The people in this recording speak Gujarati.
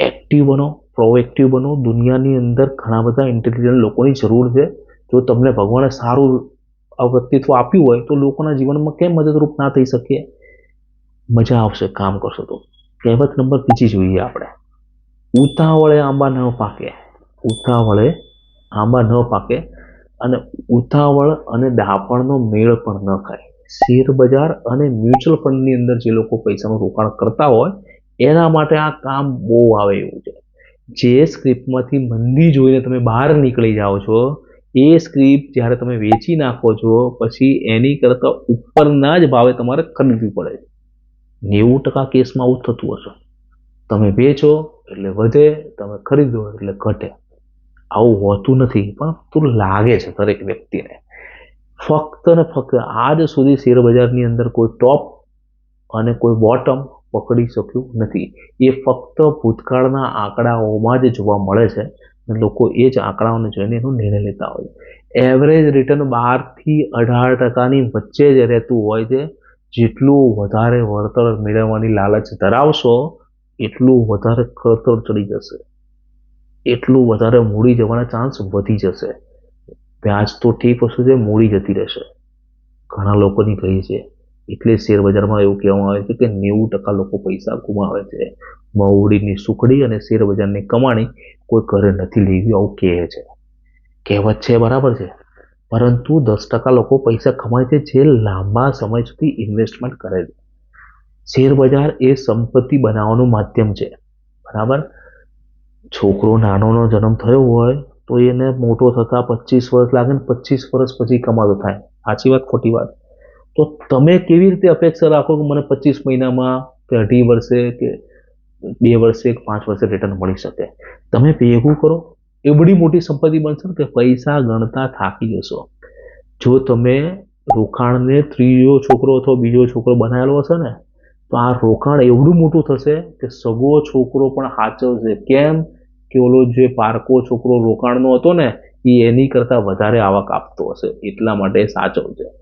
એક્ટિવ બનો પ્રોએક્ટિવ બનો. દુનિયાની અંદર ઘણા બધા ઇન્ટેલિજન્ટ લોકોની જરૂર છે. જો તમને ભગવાને સારું વ્યક્તિત્વ આપ્યું હોય, તો લોકોના જીવનમાં કેમ મદદરૂપ ના થઈ શકીએ? મજા આવશે કામ કરશો તો. કહેવત નંબર બીજી જોઈએ આપણે. ઉતાવળે આંબા ન પાકે. ઉતાવળે આંબા ન પાકે. અને ઉતાવળ અને દાપણનો મેળ પણ ન ખાય. શેર બજાર અને મ્યુચ્યુઅલ ફંડની અંદર જે લોકો પૈસાનું રોકાણ કરતા હોય એના માટે આ કામ બહુ આવે એવું છે. જે સ્ક્રિપ્ટમાંથી મંદી જોઈને તમે બહાર નીકળી જાઓ છો, એ સ્ક્રિપ્ટ જ્યારે તમે વેચી નાખો છો, પછી એની કરતાં ઉપરના જ ભાવે તમારે ખરીદવી પડે છે. નેવું ટકા કેસમાં આવું થતું હશે. તમે વેચો એટલે વધે, તમે ખરીદો એટલે ઘટે. આવું હોતું નથી, પણ તું લાગે છે દરેક વ્યક્તિને. ફક્ત ને ફક્ત આજ સુધી શેર બજારની અંદર કોઈ ટોપ અને કોઈ બોટમ પકડી શક્યું નથી. એ ફક્ત ભૂતકાળના આંકડાઓમાં જ જોવા મળે છે લોકો એ જ આંકડાઓને જોઈને એનો નિર્ણય લેતા હોય. એવરેજ રિટર્ન બારથી અઢાર ટકાની વચ્ચે જ રહેતું હોય છે. જેટલું વધારે વળતર મેળવવાની લાલચ ધરાવશો, એટલું વધારે ખતર ચડી જશે. એટલું વધારે મૂડી જવાના ચાન્સ વધી જશે. વ્યાજ તો ઠીક વસ્તુ છે, મૂડી જતી રહેશે. ઘણા લોકોની કહી છે. એટલે શેર બજારમાં એવું કહેવામાં આવે છે કે નેવું ટકા લોકો પૈસા ગુમાવે છે. મહુડીની સુખડી અને શેર બજારની કમાણી કોઈ ઘરે નથી લેવી આવું કહે છે. કહેવત છે, બરાબર છે. પરંતુ દસ ટકા લોકો પૈસા કમાય છે જે લાંબા સમય સુધી ઇન્વેસ્ટમેન્ટ કરે છે. શેરબજાર એ સંપત્તિ બનાવવાનું માધ્યમ છે. બરાબર? છોકરો નાનોનો જન્મ થયો હોય તો એને મોટો થતાં પચીસ વર્ષ લાગે ને પચીસ વર્ષ પછી કમાતો થાય. સાચી વાત, ખોટી વાત. તો તમે કેવી રીતે અપેક્ષા રાખો કે મને પચીસ મહિનામાં કે અઢી વર્ષે કે બે વર્ષે કે પાંચ વર્ષે રિટર્ન મળી શકે? તમે ભેગું કરો? એવડી મોટી સંપત્તિ બનશે કે પૈસા ગણતા થાકી જશો. જો તમે રોકાણને ત્રીજો છોકરો અથવા બીજો છોકરો બનાવેલો હશે ને, તો આ રોકાણ એવડું મોટું થશે કે સગો છોકરો પણ સાચવશે કેમ? કે ઓલો જે પારકો છોકરો રોકાણનો હતો ને, એ એની કરતાં વધારે આવક આપતો હશે. એટલા માટે સાચવશે